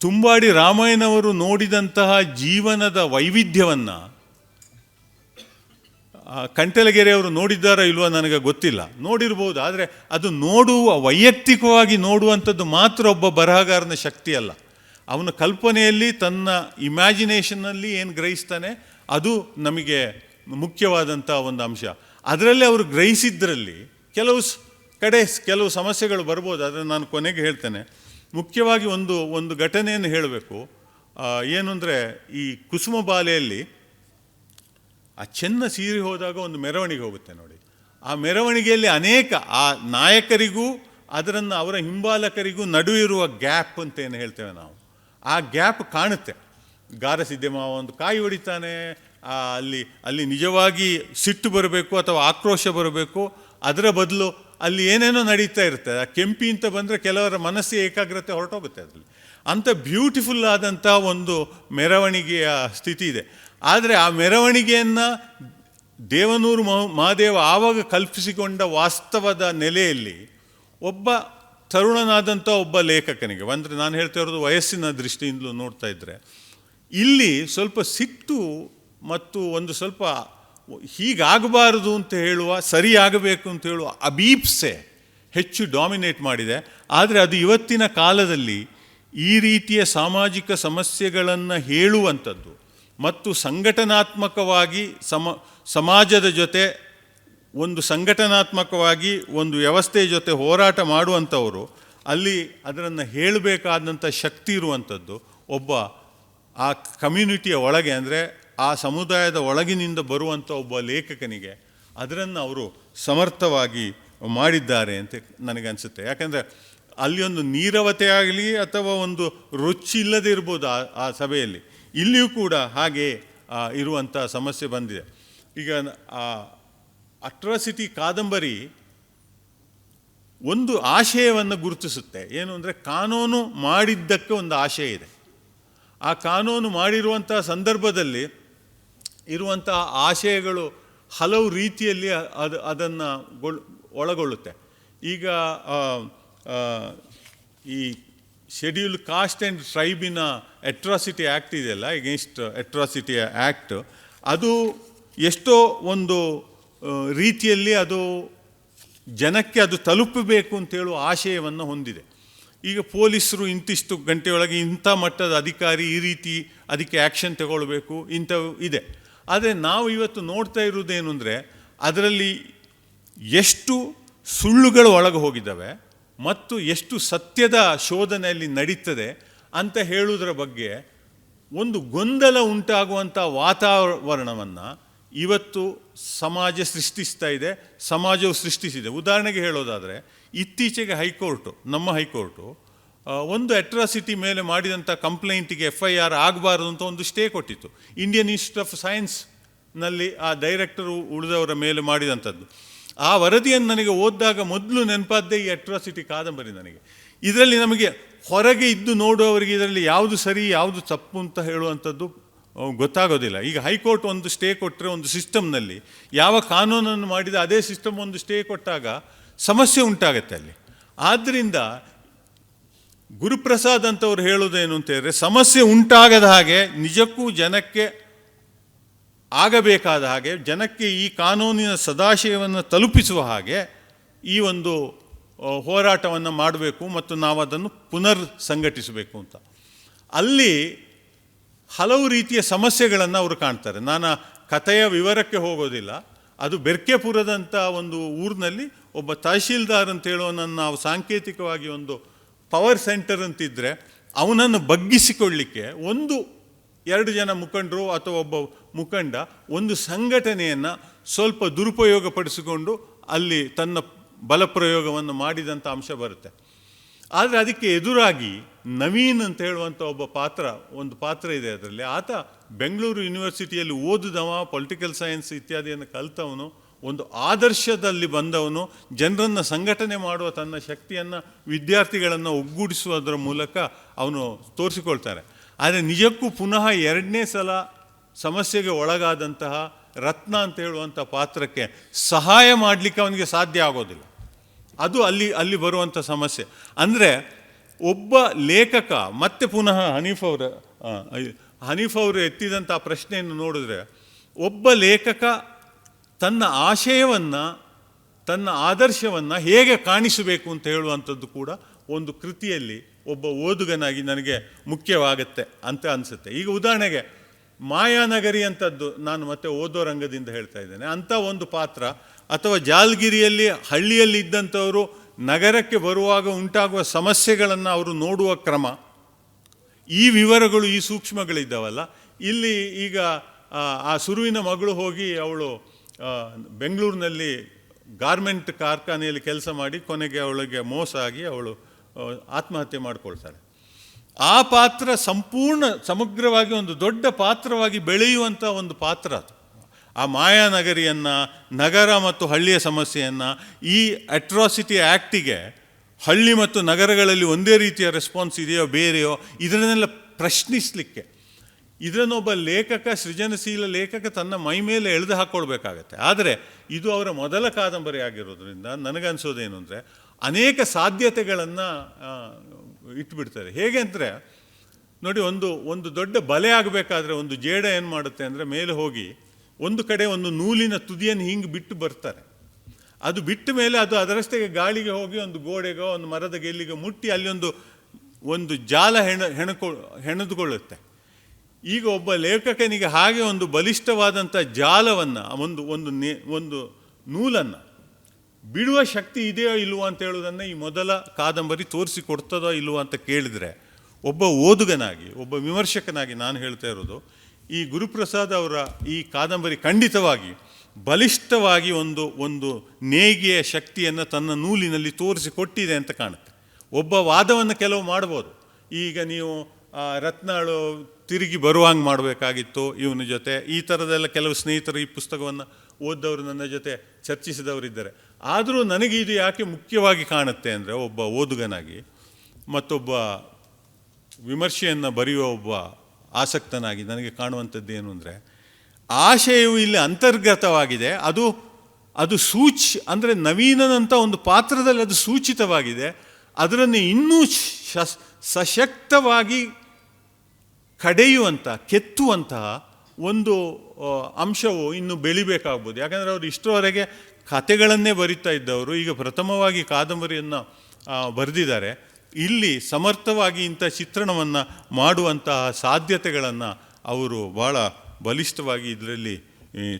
ತುಂಬಾಡಿ ರಾಮಯ್ಯನವರು ನೋಡಿದಂತಹ ಜೀವನದ ವೈವಿಧ್ಯವನ್ನು ಕಂಟೆಲಗೆರೆಯವರು ನೋಡಿದ್ದಾರೋ ಇಲ್ವೋ ನನಗೆ ಗೊತ್ತಿಲ್ಲ. ನೋಡಿರ್ಬೋದು, ಆದರೆ ಅದು ನೋಡುವ, ವೈಯಕ್ತಿಕವಾಗಿ ನೋಡುವಂಥದ್ದು ಮಾತ್ರ ಒಬ್ಬ ಬರಹಗಾರನ ಶಕ್ತಿ ಅಲ್ಲ. ಅವನ ಕಲ್ಪನೆಯಲ್ಲಿ ತನ್ನ ಇಮ್ಯಾಜಿನೇಷನ್ನಲ್ಲಿ ಏನು ಗ್ರಹಿಸ್ತಾನೆ, ಅದು ನಮಗೆ ಮುಖ್ಯವಾದಂಥ ಒಂದು ಅಂಶ. ಅದರಲ್ಲಿ ಅವರು ಗ್ರಹಿಸಿದ್ದರಲ್ಲಿ ಕೆಲವು ಕಡೆ ಕೆಲವು ಸಮಸ್ಯೆಗಳು ಬರ್ಬೋದು ಅದನ್ನು ನಾನು ಕೊನೆಗೆ ಹೇಳ್ತೇನೆ. ಮುಖ್ಯವಾಗಿ ಒಂದು ಒಂದು ಘಟನೆಯನ್ನು ಹೇಳಬೇಕು. ಏನು ಅಂದರೆ, ಈ ಕುಸುಮ ಬಾಲೆಯಲ್ಲಿ ಆ ಚೆನ್ನ ಸೀರೆ ಹೋದಾಗ ಒಂದು ಮೆರವಣಿಗೆ ಹೋಗುತ್ತೆ ನೋಡಿ. ಆ ಮೆರವಣಿಗೆಯಲ್ಲಿ ಅನೇಕ, ಆ ನಾಯಕರಿಗೂ, ಅದರನ್ನು ಅವರ ಹಿಂಬಾಲಕರಿಗೂ ನಡುವಿರುವ ಗ್ಯಾಪ್ ಅಂತ ಏನು ಹೇಳ್ತೇವೆ ನಾವು? ಆ ಗ್ಯಾಪ್ ಕಾಣುತ್ತೆ. ಗಾರಸಿದ್ದೆಮಾವ ಒಂದು ಕಾಯಿ ಹೊಡಿತಾನೆ ಅಲ್ಲಿ ಅಲ್ಲಿ ನಿಜವಾಗಿ ಸಿಟ್ಟು ಬರಬೇಕು ಅಥವಾ ಆಕ್ರೋಶ ಬರಬೇಕು, ಅದರ ಬದಲು ಅಲ್ಲಿ ಏನೇನೋ ನಡೀತಾ ಇರುತ್ತೆ. ಆ ಕೆಂಪಿ ಅಂತ ಬಂದರೆ ಕೆಲವರ ಮನಸ್ಸು ಏಕಾಗ್ರತೆ ಹೊರಟೋಗುತ್ತೆ ಅದರಲ್ಲಿ. ಅಂಥ ಬ್ಯೂಟಿಫುಲ್ ಆದಂಥ ಒಂದು ಮೆರವಣಿಗೆಯ ಸ್ಥಿತಿ ಇದೆ. ಆದರೆ ಆ ಮೆರವಣಿಗೆಯನ್ನು ದೇವನೂರು ಮಹ- ಮಹಾದೇವ ಆವಾಗ ಕಲ್ಪಿಸಿಕೊಂಡ ವಾಸ್ತವದ ನೆಲೆಯಲ್ಲಿ ಒಬ್ಬ ತರುಣನಾದಂಥ ಒಬ್ಬ ಲೇಖಕನಿಗೆ, ಅಂದರೆ ನಾನು ಹೇಳ್ತಾ ಇರೋದು ವಯಸ್ಸಿನ ದೃಷ್ಟಿಯಿಂದಲೂ ನೋಡ್ತಾ ಇದ್ದರೆ ಇಲ್ಲಿ ಸ್ವಲ್ಪ ಸಿಟ್ಟು ಮತ್ತು ಒಂದು ಸ್ವಲ್ಪ ಹೀಗಾಗಬಾರದು ಅಂತ ಹೇಳುವ, ಸರಿಯಾಗಬೇಕು ಅಂತ ಹೇಳುವ ಅಬೀಪ್ಸೆ ಹೆಚ್ಚು ಡಾಮಿನೇಟ್ ಮಾಡಿದೆ. ಆದರೆ ಅದು ಇವತ್ತಿನ ಕಾಲದಲ್ಲಿ ಈ ರೀತಿಯ ಸಾಮಾಜಿಕ ಸಮಸ್ಯೆಗಳನ್ನು ಹೇಳುವಂಥದ್ದು ಮತ್ತು ಸಂಘಟನಾತ್ಮಕವಾಗಿ ಸಮ, ಸಮಾಜದ ಜೊತೆ ಒಂದು ಸಂಘಟನಾತ್ಮಕವಾಗಿ ಒಂದು ವ್ಯವಸ್ಥೆ ಜೊತೆ ಹೋರಾಟ ಮಾಡುವಂಥವರು, ಅಲ್ಲಿ ಅದರನ್ನು ಹೇಳಬೇಕಾದಂಥ ಶಕ್ತಿ ಇರುವಂಥದ್ದು, ಒಬ್ಬ ಆ ಕಮ್ಯುನಿಟಿಯ ಒಳಗೆ ಅಂದರೆ ಆ ಸಮುದಾಯದ ಒಳಗಿನಿಂದ ಬರುವಂಥ ಒಬ್ಬ ಲೇಖಕನಿಗೆ ಅದರನ್ನು ಅವರು ಸಮರ್ಥವಾಗಿ ಮಾಡಿದ್ದಾರೆ ಅಂತ ನನಗನ್ಸುತ್ತೆ ಯಾಕೆಂದರೆ ಅಲ್ಲಿ ಒಂದು ನೀರವತೆ ಆಗಲಿ ಅಥವಾ ಒಂದು ರುಚಿ ಇಲ್ಲದೆ ಇರ್ಬೋದು ಆ ಆ ಸಭೆಯಲ್ಲಿ, ಇಲ್ಲಿಯೂ ಕೂಡ ಹಾಗೆ ಇರುವಂಥ ಸಮಸ್ಯೆ ಬಂದಿದೆ. ಈಗ ಅಟ್ರಾಸಿಟಿ ಕಾದಂಬರಿ ಒಂದು ಆಶಯವನ್ನು ಗುರುತಿಸುತ್ತೆ. ಏನು ಅಂದರೆ ಕಾನೂನು ಮಾಡಿದ್ದಕ್ಕೆ ಒಂದು ಆಶಯ ಇದೆ. ಆ ಕಾನೂನು ಮಾಡಿರುವಂಥ ಸಂದರ್ಭದಲ್ಲಿ ಇರುವಂತಹ ಆಶಯಗಳು ಹಲವು ರೀತಿಯಲ್ಲಿ ಅದು ಅದನ್ನು ಗೊಳ್ ಒಳಗೊಳ್ಳುತ್ತೆ. ಈಗ ಈ ಶೆಡ್ಯೂಲ್ ಕಾಸ್ಟ್ ಆ್ಯಂಡ್ ಟ್ರೈಬಿನ ಅಟ್ರಾಸಿಟಿ ಆ್ಯಕ್ಟ್ ಇದೆಯಲ್ಲ ಎಗೇನ್ಸ್ಟ್ ಅಟ್ರಾಸಿಟಿ ಆ್ಯಕ್ಟ್ ಅದು ಎಷ್ಟೋ ಒಂದು ರೀತಿಯಲ್ಲಿ ಅದು ಜನಕ್ಕೆ ಅದು ತಲುಪಬೇಕು ಅಂತೇಳುವ ಆಶಯವನ್ನು ಹೊಂದಿದೆ. ಈಗ ಪೊಲೀಸರು ಇಂತಿಷ್ಟು ಗಂಟೆಯೊಳಗೆ ಇಂಥ ಮಟ್ಟದ ಅಧಿಕಾರಿ ಈ ರೀತಿ ಅದಕ್ಕೆ ಆ್ಯಕ್ಷನ್ ತಗೊಳ್ಬೇಕು ಇಂಥವು ಇದೆ. ಆದರೆ ನಾವು ಇವತ್ತು ನೋಡ್ತಾ ಇರುವುದೇನು ಅಂದರೆ ಅದರಲ್ಲಿ ಎಷ್ಟು ಸುಳ್ಳುಗಳು ಒಳಗೆ ಹೋಗಿದ್ದಾವೆ ಮತ್ತು ಎಷ್ಟು ಸತ್ಯದ ಶೋಧನೆಯಲ್ಲಿ ನಡೀತದೆ ಅಂತ ಹೇಳುವುದರ ಬಗ್ಗೆ ಒಂದು ಗೊಂದಲ ಉಂಟಾಗುವಂಥ ವಾತಾವರಣವನ್ನು ಇವತ್ತು ಸಮಾಜ ಸೃಷ್ಟಿಸ್ತಾ ಇದೆ, ಸಮಾಜವು ಸೃಷ್ಟಿಸಿದೆ. ಉದಾಹರಣೆಗೆ ಹೇಳೋದಾದರೆ, ಇತ್ತೀಚೆಗೆ ಹೈಕೋರ್ಟು, ನಮ್ಮ ಹೈಕೋರ್ಟು ಒಂದು ಅಟ್ರಾಸಿಟಿ ಮೇಲೆ ಮಾಡಿದಂಥ ಕಂಪ್ಲೇಂಟಿಗೆ ಎಫ್ ಐ ಆರ್ ಆಗಬಾರ್ದು ಅಂತ ಒಂದು ಸ್ಟೇ ಕೊಟ್ಟಿತ್ತು. ಇಂಡಿಯನ್ ಇನ್ಸ್ಟಿಟ್ಯೂಟ್ ಆಫ್ ಸೈನ್ಸ್ನಲ್ಲಿ ಆ ಡೈರೆಕ್ಟರು ಉಳಿದವರ ಮೇಲೆ ಮಾಡಿದಂಥದ್ದು. ಆ ವರದಿಯನ್ನು ನನಗೆ ಓದಿದಾಗ ಮೊದಲು ನೆನಪಾದ್ದೇ ಈ ಅಟ್ರಾಸಿಟಿ ಕಾದಂಬರಿ ನನಗೆ. ಇದರಲ್ಲಿ ನಮಗೆ ಹೊರಗೆ ಇದ್ದು ನೋಡುವವರಿಗೆ ಇದರಲ್ಲಿ ಯಾವುದು ಸರಿ, ಯಾವುದು ತಪ್ಪು ಅಂತ ಹೇಳುವಂಥದ್ದು ಗೊತ್ತಾಗೋದಿಲ್ಲ. ಈಗ ಹೈಕೋರ್ಟ್ ಒಂದು ಸ್ಟೇ ಕೊಟ್ಟರೆ ಒಂದು ಸಿಸ್ಟಮ್ನಲ್ಲಿ ಯಾವ ಕಾನೂನನ್ನು ಮಾಡಿದ ಅದೇ ಸಿಸ್ಟಮ್ ಒಂದು ಸ್ಟೇ ಕೊಟ್ಟಾಗ ಸಮಸ್ಯೆ ಉಂಟಾಗತ್ತೆ ಅಲ್ಲಿ. ಆದ್ದರಿಂದ ಗುರುಪ್ರಸಾದ್ ಅಂತವ್ರು ಹೇಳೋದೇನು ಅಂತ ಹೇಳಿದ್ರೆ ಸಮಸ್ಯೆ ಉಂಟಾಗದ ಹಾಗೆ ನಿಜಕ್ಕೂ ಜನಕ್ಕೆ ಆಗಬೇಕಾದ ಹಾಗೆ ಜನಕ್ಕೆ ಈ ಕಾನೂನಿನ ಸದಾಶಯವನ್ನು ತಲುಪಿಸುವ ಹಾಗೆ ಈ ಒಂದು ಹೋರಾಟವನ್ನು ಮಾಡಬೇಕು ಮತ್ತು ನಾವು ಅದನ್ನು ಪುನರ್ ಸಂಘಟಿಸಬೇಕು ಅಂತ. ಅಲ್ಲಿ ಹಲವು ರೀತಿಯ ಸಮಸ್ಯೆಗಳನ್ನು ಅವರು ಕಾಣ್ತಾರೆ. ನಾನು ಕಥೆಯ ವಿವರಕ್ಕೆ ಹೋಗೋದಿಲ್ಲ. ಅದು ಬೆರ್ಕೆಪುರದಂಥ ಒಂದು ಊರಿನಲ್ಲಿ ಒಬ್ಬ ತಹಶೀಲ್ದಾರ್ ಅಂತ ಹೇಳುವನನ್ನು ನಾವು ಸಾಂಕೇತಿಕವಾಗಿ ಒಂದು ಪವರ್ ಸೆಂಟರ್ ಅಂತಿದ್ದರೆ ಅವನನ್ನು ಬಗ್ಗಿಸಿಕೊಳ್ಳಿಕ್ಕೆ ಒಂದು, ಎರಡು ಜನ ಮುಖಂಡರು ಅಥವಾ ಒಬ್ಬ ಮುಖಂಡ ಒಂದು ಸಂಘಟನೆಯನ್ನು ಸ್ವಲ್ಪ ದುರುಪಯೋಗಪಡಿಸಿಕೊಂಡು ಅಲ್ಲಿ ತನ್ನ ಬಲಪ್ರಯೋಗವನ್ನು ಮಾಡಿದಂಥ ಅಂಶ ಬರುತ್ತೆ. ಆದರೆ ಅದಕ್ಕೆ ಎದುರಾಗಿ ನವೀನ್ ಅಂತ ಹೇಳುವಂಥ ಒಬ್ಬ ಪಾತ್ರ, ಒಂದು ಪಾತ್ರ ಇದೆ ಅದರಲ್ಲಿ. ಆತ ಬೆಂಗಳೂರು ಯೂನಿವರ್ಸಿಟಿಯಲ್ಲಿ ಓದಿದವ, ಪೊಲಿಟಿಕಲ್ ಸೈನ್ಸ್ ಇತ್ಯಾದಿಯನ್ನು ಕಲಿತವನು, ಒಂದು ಆದರ್ಶದಲ್ಲಿ ಬಂದವನು, ಜನರನ್ನು ಸಂಘಟನೆ ಮಾಡುವ ತನ್ನ ಶಕ್ತಿಯನ್ನು, ವಿದ್ಯಾರ್ಥಿಗಳನ್ನು ಒಗ್ಗೂಡಿಸುವುದರ ಮೂಲಕ ಅವನು ತೋರಿಸಿಕೊಳ್ತಾರೆ. ಆದರೆ ನಿಜಕ್ಕೂ ಪುನಃ ಎರಡನೇ ಸಲ ಸಮಸ್ಯೆಗೆ ಒಳಗಾದಂತಹ ರತ್ನ ಅಂತ ಹೇಳುವಂಥ ಪಾತ್ರಕ್ಕೆ ಸಹಾಯ ಮಾಡಲಿಕ್ಕೆ ಅವನಿಗೆ ಸಾಧ್ಯ ಆಗೋದಿಲ್ಲ. ಅದು ಅಲ್ಲಿ ಅಲ್ಲಿ ಬರುವಂಥ ಸಮಸ್ಯೆ. ಅಂದರೆ ಒಬ್ಬ ಲೇಖಕ, ಮತ್ತೆ ಪುನಃ ಹನೀಫ್ ಅವರ ಹನೀಫ್ ಅವರು ಎತ್ತಿದಂಥ ಪ್ರಶ್ನೆಯನ್ನು ನೋಡಿದ್ರೆ, ಒಬ್ಬ ಲೇಖಕ ತನ್ನ ಆಶಯವನ್ನು, ತನ್ನ ಆದರ್ಶವನ್ನು ಹೇಗೆ ಕಾಣಿಸಬೇಕು ಅಂತ ಹೇಳುವಂಥದ್ದು ಕೂಡ ಒಂದು ಕೃತಿಯಲ್ಲಿ ಒಬ್ಬ ಓದುಗನಾಗಿ ನನಗೆ ಮುಖ್ಯವಾಗುತ್ತೆ ಅಂತ ಅನಿಸುತ್ತೆ. ಈಗ ಉದಾಹರಣೆಗೆ, ಮಾಯಾನಗರಿ ಅಂತದ್ದು ನಾನು ಮತ್ತೆ ಓದೋ ರಂಗದಿಂದ ಹೇಳ್ತಾ ಇದ್ದೇನೆ. ಅಂಥ ಒಂದು ಪಾತ್ರ, ಅಥವಾ ಜಾಲ್ಗಿರಿಯಲ್ಲಿ ಹಳ್ಳಿಯಲ್ಲಿ ಇದ್ದಂಥವರು ನಗರಕ್ಕೆ ಬರುವಾಗ ಉಂಟಾಗುವ ಸಮಸ್ಯೆಗಳನ್ನು ಅವರು ನೋಡುವ ಕ್ರಮ. ಈ ವಿವರಗಳು ಈ ಸೂಕ್ಷ್ಮಗಳಿದ್ದಾವಲ್ಲ. ಇಲ್ಲಿ ಈಗ ಆ, ಸುರುವಿನ ಮಗಳು ಹೋಗಿ ಅವಳು ಬೆಂಗಳೂರಿನಲ್ಲಿ ಗಾರ್ಮೆಂಟ್ ಕಾರ್ಖಾನೆಯಲ್ಲಿ ಕೆಲಸ ಮಾಡಿ ಕೊನೆಗೆ ಅವಳಿಗೆ ಮೋಸ ಆಗಿ ಅವಳು ಆತ್ಮಹತ್ಯೆ ಮಾಡಿಕೊಳ್ತಾಳೆ. ಆ ಪಾತ್ರ ಸಂಪೂರ್ಣ ಸಮಗ್ರವಾಗಿ ಒಂದು ದೊಡ್ಡ ಪಾತ್ರವಾಗಿ ಬೆಳೆಯುವಂಥ ಒಂದು ಪಾತ್ರ ಅದು. ಆ ಮಾಯಾನಗರಿಯನ್ನು ನಗರ ಮತ್ತು ಹಳ್ಳಿಯ ಸಮಸ್ಯೆಯನ್ನು ಈ ಅಟ್ರಾಸಿಟಿ ಆ್ಯಕ್ಟಿಗೆ ಹಳ್ಳಿ ಮತ್ತು ನಗರಗಳಲ್ಲಿ ಒಂದೇ ರೀತಿಯ ರೆಸ್ಪಾನ್ಸ್ ಇದೆಯೋ ಬೇರೆಯೋ ಇದರನ್ನೆಲ್ಲ ಪ್ರಶ್ನಿಸಲಿಕ್ಕೆ. ಇದನ್ನೊಬ್ಬ ಲೇಖಕ, ಸೃಜನಶೀಲ ಲೇಖಕ ತನ್ನ ಮೈ ಮೇಲೆ ಎಳೆದು ಹಾಕ್ಕೊಳ್ಬೇಕಾಗತ್ತೆ ಆದರೆ ಇದು ಅವರ ಮೊದಲ ಕಾದಂಬರಿ ಆಗಿರೋದ್ರಿಂದ ನನಗನ್ಸೋದೇನು ಅಂದರೆ ಅನೇಕ ಸಾಧ್ಯತೆಗಳನ್ನು ಇಟ್ಬಿಡ್ತಾರೆ. ಹೇಗೆ ಅಂದರೆ ನೋಡಿ ಒಂದು ಒಂದು ದೊಡ್ಡ ಬಲೆ ಆಗಬೇಕಾದ್ರೆ ಒಂದು ಜೇಡ ಏನು ಮಾಡುತ್ತೆ ಅಂದರೆ ಮೇಲೆ ಹೋಗಿ ಒಂದು ಕಡೆ ಒಂದು ನೂಲಿನ ತುದಿಯನ್ನು ಹಿಂಗೆ ಬಿಟ್ಟು ಬರ್ತಾರೆ. ಅದು ಬಿಟ್ಟ ಮೇಲೆ ಅದು ಅದರಷ್ಟೇ ಗಾಳಿಗೆ ಹೋಗಿ ಒಂದು ಗೋಡೆಗೋ, ಒಂದು ಮರದ ಗೆಲ್ಲಿಗೋ ಮುಟ್ಟಿ ಅಲ್ಲಿ ಒಂದು ಒಂದು ಜಾಲ ಹೆಣ, ಹೆಣಕೊ, ಹೆಣೆದುಕೊಳ್ಳುತ್ತೆ. ಈಗ ಒಬ್ಬ ಲೇಖಕನಿಗೆ ಹಾಗೆ ಒಂದು ಬಲಿಷ್ಠವಾದಂಥ ಜಾಲವನ್ನು, ಒಂದು ಒಂದು ನೇ, ಒಂದು ನೂಲನ್ನು ಬಿಡುವ ಶಕ್ತಿ ಇದೆಯೋ ಇಲ್ವೋ ಅಂತ ಹೇಳೋದನ್ನು ಈ ಮೊದಲ ಕಾದಂಬರಿ ತೋರಿಸಿಕೊಡ್ತದೋ ಇಲ್ವೋ ಅಂತ ಕೇಳಿದರೆ ಒಬ್ಬ ಓದುಗನಾಗಿ, ಒಬ್ಬ ವಿಮರ್ಶಕನಾಗಿ ನಾನು ಹೇಳ್ತಾ ಇರೋದು ಈ ಗುರುಪ್ರಸಾದ್ ಅವರ ಈ ಕಾದಂಬರಿ ಖಂಡಿತವಾಗಿ ಬಲಿಷ್ಠವಾಗಿ ಒಂದು ಒಂದು ನೇಯ್ಗೆಯ ಶಕ್ತಿಯನ್ನು ತನ್ನ ನೂಲಿನಲ್ಲಿ ತೋರಿಸಿಕೊಟ್ಟಿದೆ ಅಂತ ಕಾಣುತ್ತೆ. ಒಬ್ಬ ವಾದವನ್ನು ಕೆಲವು ಮಾಡ್ಬೋದು. ಈಗ ನೀವು ರತ್ನಾಳು ತಿರುಗಿ ಬರುವಂಗೆ ಮಾಡಬೇಕಾಗಿತ್ತು ಇವನ ಜೊತೆ. ಈ ಥರದೆಲ್ಲ ಕೆಲವು ಸ್ನೇಹಿತರು ಈ ಪುಸ್ತಕವನ್ನು ಓದ್ದವರು ನನ್ನ ಜೊತೆ ಚರ್ಚಿಸಿದವರಿದ್ದಾರೆ. ಆದರೂ ನನಗೆ ಇದು ಯಾಕೆ ಮುಖ್ಯವಾಗಿ ಕಾಣುತ್ತೆ ಅಂದರೆ ಒಬ್ಬ ಓದುಗನಾಗಿ ಮತ್ತೊಬ್ಬ ವಿಮರ್ಶೆಯನ್ನು ಬರೆಯುವ ಒಬ್ಬ ಆಸಕ್ತನಾಗಿ, ನನಗೆ ಕಾಣುವಂಥದ್ದು ಏನು ಅಂದರೆ, ಆಶಯವು ಇಲ್ಲಿ ಅಂತರ್ಗತವಾಗಿದೆ, ಅದು ಅದು ಸೂಚ್, ಅಂದರೆ ನವೀನನಂಥ ಒಂದು ಪಾತ್ರದಲ್ಲಿ ಅದು ಸೂಚಿತವಾಗಿದೆ, ಅದರನ್ನು ಇನ್ನೂ ಶಸ್, ಸಶಕ್ತವಾಗಿ ಕಡೆಯುವಂಥ ಕೆತ್ತುವಂತಹ ಒಂದು ಅಂಶವು ಇನ್ನು ಬೆಳಿಬೇಕಾಗ್ಬೋದು. ಯಾಕಂದರೆ ಅವರು ಇಷ್ಟರವರೆಗೆ ಕತೆಗಳನ್ನೇ ಬರಿತಾ ಇದ್ದವರು, ಈಗ ಪ್ರಥಮವಾಗಿ ಕಾದಂಬರಿಯನ್ನು ಬರೆದಿದ್ದಾರೆ. ಇಲ್ಲಿ ಸಮರ್ಥವಾಗಿ ಇಂಥ ಚಿತ್ರಣವನ್ನು ಮಾಡುವಂತಹ ಸಾಧ್ಯತೆಗಳನ್ನು ಅವರು ಭಾಳ ಬಲಿಷ್ಠವಾಗಿ ಇದರಲ್ಲಿ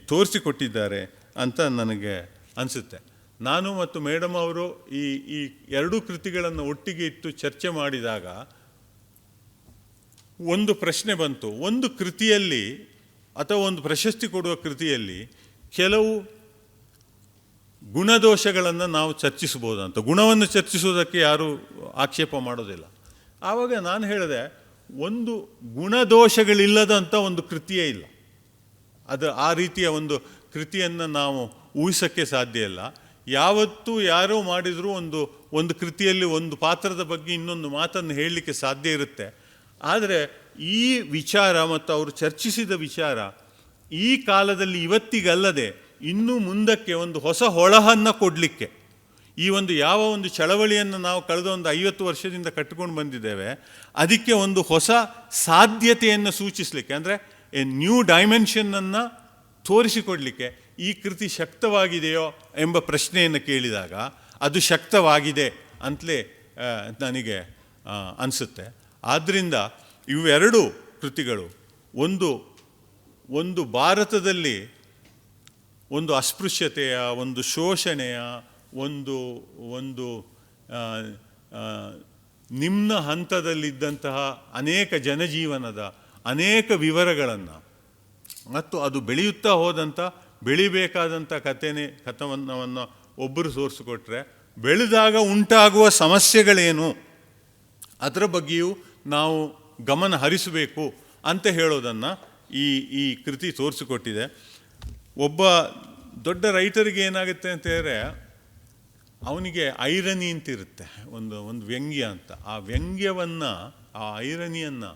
ತೋರಿಸಿಕೊಟ್ಟಿದ್ದಾರೆ ಅಂತ ನನಗೆ ಅನಿಸುತ್ತೆ. ನಾನು ಮತ್ತು ಮೇಡಮ್ ಅವರು ಈ ಈ ಎರಡೂ ಕೃತಿಗಳನ್ನು ಒಟ್ಟಿಗೆ ಇಟ್ಟು ಚರ್ಚೆ ಮಾಡಿದಾಗ ಒಂದು ಪ್ರಶ್ನೆ ಬಂತು. ಒಂದು ಕೃತಿಯಲ್ಲಿ ಅಥವಾ ಒಂದು ಪ್ರಶಸ್ತಿ ಕೊಡುವ ಕೃತಿಯಲ್ಲಿ ಕೆಲವು ಗುಣದೋಷಗಳನ್ನು ನಾವು ಚರ್ಚಿಸ್ಬೋದು ಅಂತ ಗುಣವನ್ನು ಚರ್ಚಿಸುವುದಕ್ಕೆ ಯಾರೂ ಆಕ್ಷೇಪ ಮಾಡೋದಿಲ್ಲ. ಆವಾಗ ನಾನು ಹೇಳಿದೆ, ಒಂದು ಗುಣದೋಷಗಳಿಲ್ಲದಂಥ ಒಂದು ಕೃತಿಯೇ ಇಲ್ಲ. ಅದು ಆ ರೀತಿಯ ಒಂದು ಕೃತಿಯನ್ನು ನಾವು ಊಹಿಸೋಕ್ಕೆ ಸಾಧ್ಯ ಇಲ್ಲ. ಯಾವತ್ತೂ ಯಾರೋ ಮಾಡಿದರೂ ಒಂದು ಒಂದು ಕೃತಿಯಲ್ಲಿ ಒಂದು ಪಾತ್ರದ ಬಗ್ಗೆ ಇನ್ನೊಂದು ಮಾತನ್ನು ಹೇಳಲಿಕ್ಕೆ ಸಾಧ್ಯ ಇರುತ್ತೆ. ಆದರೆ ಈ ವಿಚಾರ ಮತ್ತು ಅವರು ಚರ್ಚಿಸಿದ ವಿಚಾರ ಈ ಕಾಲದಲ್ಲಿ ಇವತ್ತಿಗಲ್ಲದೆ ಇನ್ನೂ ಮುಂದಕ್ಕೆ ಒಂದು ಹೊಸ ಹೊಳಹನ್ನು ಕೊಡಲಿಕ್ಕೆ. ಈ ಒಂದು ಯಾವ ಒಂದು ಚಳವಳಿಯನ್ನು ನಾವು ಕಳೆದ ಒಂದು ಐವತ್ತು ವರ್ಷದಿಂದ ಕಟ್ಟಿಕೊಂಡು ಬಂದಿದ್ದೇವೆ, ಅದಕ್ಕೆ ಒಂದು ಹೊಸ ಸಾಧ್ಯತೆಯನ್ನು ಸೂಚಿಸಲಿಕ್ಕೆ, ಅಂದರೆ ಎ ನ್ಯೂ ಡೈಮೆನ್ಷನ್ನನ್ನು ತೋರಿಸಿಕೊಡಲಿಕ್ಕೆ ಈ ಕೃತಿ ಶಕ್ತವಾಗಿದೆಯೋ ಎಂಬ ಪ್ರಶ್ನೆಯನ್ನು ಕೇಳಿದಾಗ ಅದು ಶಕ್ತವಾಗಿದೆ ಅಂತಲೇ ನನಗೆ ಅನಿಸುತ್ತೆ. ಆದ್ದರಿಂದ ಇವೆರಡು ಕೃತಿಗಳು, ಒಂದು ಒಂದು ಭಾರತದಲ್ಲಿ ಒಂದು ಅಸ್ಪೃಶ್ಯತೆಯ, ಒಂದು ಶೋಷಣೆಯ, ಒಂದು ಒಂದು ನಿಮ್ನ ಹಂತದಲ್ಲಿದ್ದಂತಹ ಅನೇಕ ಜನಜೀವನದ ಅನೇಕ ವಿವರಗಳನ್ನು ಮತ್ತು ಅದು ಬೆಳೆಯುತ್ತಾ ಹೋದಂಥ ಬೆಳಿಬೇಕಾದಂಥ ಕಥೆನೇ ಕಥವನ್ನು ಒಬ್ಬರು ತೋರಿಸಿಕೊಟ್ರೆ ಬೆಳೆದಾಗ ಉಂಟಾಗುವ ಸಮಸ್ಯೆಗಳೇನು? ಅದರ ಬಗ್ಗೆಯೂ ನಾವು ಗಮನ ಹರಿಸಬೇಕು ಅಂತ ಹೇಳೋದನ್ನು ಈ ಈ ಕೃತಿ ತೋರಿಸಿಕೊಟ್ಟಿದೆ. ಒಬ್ಬ ದೊಡ್ಡ ರೈಟರಿಗೆ ಏನಾಗುತ್ತೆ ಅಂತ ಹೇಳಿದ್ರೆ, ಅವನಿಗೆ ಐರನಿ ಅಂತ ಇರುತ್ತೆ ಒಂದು ಒಂದು ವ್ಯಂಗ್ಯ ಅಂತ. ಆ ವ್ಯಂಗ್ಯವನ್ನು, ಆ ಐರನಿಯನ್ನು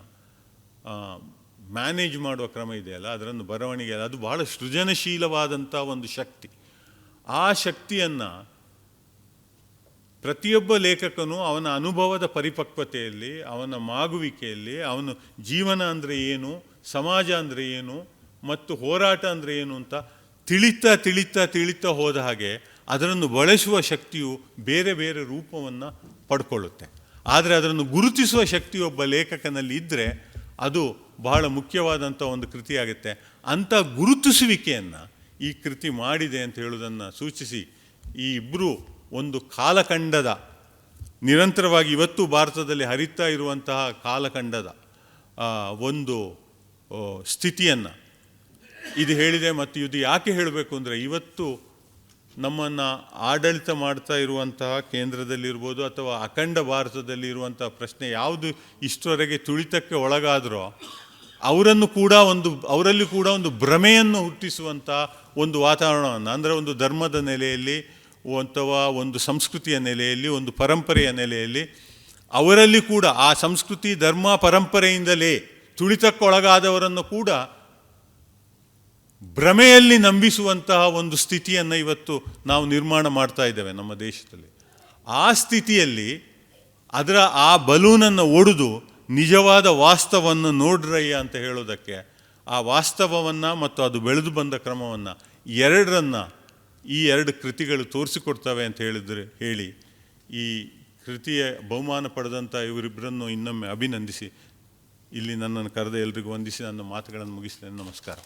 ಮ್ಯಾನೇಜ್ ಮಾಡುವ ಕ್ರಮ ಇದೆಯಲ್ಲ ಅದರನ್ನು ಬರವಣಿಗೆ ಅದು ಬಹಳ ಸೃಜನಶೀಲವಾದಂಥ ಒಂದು ಶಕ್ತಿ. ಆ ಶಕ್ತಿಯನ್ನು ಪ್ರತಿಯೊಬ್ಬ ಲೇಖಕನು ಅವನ ಅನುಭವದ ಪರಿಪಕ್ವತೆಯಲ್ಲಿ, ಅವನ ಮಾಗುವಿಕೆಯಲ್ಲಿ, ಅವನು ಜೀವನ ಅಂದರೆ ಏನು, ಸಮಾಜ ಅಂದರೆ ಏನು, ಮತ್ತು ಹೋರಾಟ ಅಂದರೆ ಏನು ಅಂತ ತಿಳಿತಾ ತಿಳಿತಾ ತಿಳಿತಾ ಹೋದ ಹಾಗೆ ಅದನ್ನು ಬಳಸುವ ಶಕ್ತಿಯು ಬೇರೆ ಬೇರೆ ರೂಪವನ್ನು ಪಡ್ಕೊಳ್ಳುತ್ತೆ. ಆದರೆ ಅದನ್ನು ಗುರುತಿಸುವ ಶಕ್ತಿ ಒಬ್ಬ ಲೇಖಕನಲ್ಲಿ ಇದ್ದರೆ ಅದು ಬಹಳ ಮುಖ್ಯವಾದಂಥ ಒಂದು ಕೃತಿಯಾಗುತ್ತೆ. ಅಂಥ ಗುರುತಿಸುವಿಕೆಯನ್ನು ಈ ಕೃತಿ ಮಾಡಿದೆ ಅಂತ ಹೇಳುವುದನ್ನು ಸೂಚಿಸಿ ಈ ಇಬ್ಬರು ಒಂದು ಕಾಲಖಂಡದ, ನಿರಂತರವಾಗಿ ಇವತ್ತು ಭಾರತದಲ್ಲಿ ಹರಿತಾ ಇರುವಂತಹ ಕಾಲಖಂಡದ ಒಂದು ಸ್ಥಿತಿಯನ್ನು ಇದು ಹೇಳಿದೆ ಮತ್ತು ಇದು ಯಾಕೆ ಹೇಳಬೇಕು ಅಂದರೆ ಇವತ್ತು ನಮ್ಮನ್ನು ಆಡಳಿತ ಮಾಡ್ತಾ ಇರುವಂತಹ ಕೇಂದ್ರದಲ್ಲಿರ್ಬೋದು ಅಥವಾ ಅಖಂಡ ಭಾರತದಲ್ಲಿ ಇರುವಂಥ ಪ್ರಶ್ನೆ ಯಾವುದು ಇಷ್ಟರವರೆಗೆ ತುಳಿತಕ್ಕೆ ಒಳಗಾದರೂ ಅವರನ್ನು ಕೂಡ ಒಂದು, ಅವರಲ್ಲಿ ಕೂಡ ಒಂದು ಭ್ರಮೆಯನ್ನು ಹುಟ್ಟಿಸುವಂಥ ಒಂದು ವಾತಾವರಣವನ್ನು, ಅಂದರೆ ಒಂದು ಧರ್ಮದ ನೆಲೆಯಲ್ಲಿ ಅಥವಾ ಒಂದು ಸಂಸ್ಕೃತಿಯ ನೆಲೆಯಲ್ಲಿ, ಒಂದು ಪರಂಪರೆಯ ನೆಲೆಯಲ್ಲಿ ಅವರಲ್ಲಿ ಕೂಡ ಆ ಸಂಸ್ಕೃತಿ, ಧರ್ಮ, ಪರಂಪರೆಯಿಂದಲೇ ತುಳಿತಕ್ಕೊಳಗಾದವರನ್ನು ಕೂಡ ಭ್ರಮೆಯಲ್ಲಿ ನಂಬಿಸುವಂತಹ ಒಂದು ಸ್ಥಿತಿಯನ್ನು ಇವತ್ತು ನಾವು ನಿರ್ಮಾಣ ಮಾಡ್ತಾ ಇದ್ದೇವೆ ನಮ್ಮ ದೇಶದಲ್ಲಿ. ಆ ಸ್ಥಿತಿಯಲ್ಲಿ ಅದರ ಆ ಬಲೂನನ್ನು ಒಡೆದು ನಿಜವಾದ ವಾಸ್ತವವನ್ನು ನೋಡ್ರಯ್ಯ ಅಂತ ಹೇಳೋದಕ್ಕೆ ಆ ವಾಸ್ತವವನ್ನು ಮತ್ತು ಅದು ಬೆಳೆದು ಬಂದ ಕ್ರಮವನ್ನು ಎರಡರನ್ನು ಈ ಎರಡು ಕೃತಿಗಳು ತೋರಿಸಿಕೊಡ್ತವೆ ಅಂತ ಹೇಳಿದ್ರೆ ಹೇಳಿ ಈ ಕೃತಿಯ ಬಹುಮಾನ ಪಡೆದಂಥ ಇವರಿಬ್ಬರನ್ನು ಇನ್ನೊಮ್ಮೆ ಅಭಿನಂದಿಸಿ. ಇಲ್ಲಿ ನನ್ನನ್ನು ಕರೆದ ಎಲ್ರಿಗೂ ವಂದಿಸಿ ನನ್ನ ಮಾತುಗಳನ್ನು ಮುಗಿಸ್ತೇನೆ ನಮಸ್ಕಾರ.